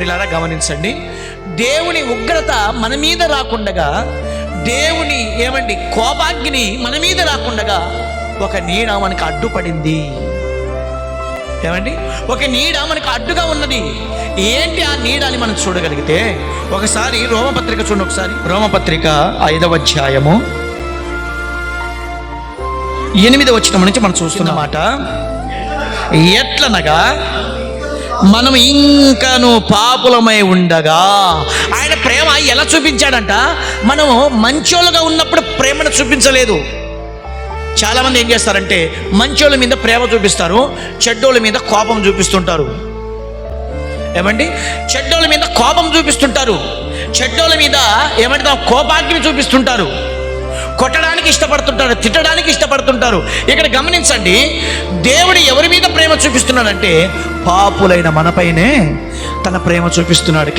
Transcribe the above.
ప్రిలారా గమనించండి. దేవుని ఉగ్రత మన మీద రాకుండగా దేవుని ఏమండి కోపాగ్ని మన మీద రాకుండగా ఒక నీడ మనకు అడ్డుపడింది. ఏమండి? ఒక నీడ మనకు అడ్డుగా ఉన్నది. ఏంటి ఆ నీడ అని మనం చూడగలిగితే? ఒకసారి రోమపత్రిక చూడండి ఒకసారి. రోమపత్రిక ఐదవ అధ్యాయము. ఎనిమిది వచ్చిన నుంచి మనం చూస్తున్నమాట ఎట్లనగా మనం ఇంకను పాపులమై ఉండగా. ఆయన ప్రేమ ఎలా చూపించాడంట? మనము మంచోళ్ళుగా ఉన్నప్పుడు ప్రేమను చూపించలేదు. చాలామంది ఏం చేస్తారంటే మంచోళ్ళ మీద ప్రేమ చూపిస్తారు చెడ్డోళ్ళ మీద కోపం చూపిస్తుంటారు. ఏమండి? చెడ్డోళ్ళ మీద కోపం చూపిస్తుంటారు. చెడ్డోళ్ళ మీద ఏమంటే కోపాగ్ని చూపిస్తుంటారు. కొట్టడానికి ఇష్టపడుతుంటారు తిట్టడానికి ఇష్టపడుతుంటారు. ఇక్కడ గమనించండి దేవుడు ఎవరి మీద ప్రేమ చూపిస్తున్నాడంటే పాపులైన మనపైనే తన ప్రేమ చూపిస్తున్నాడు.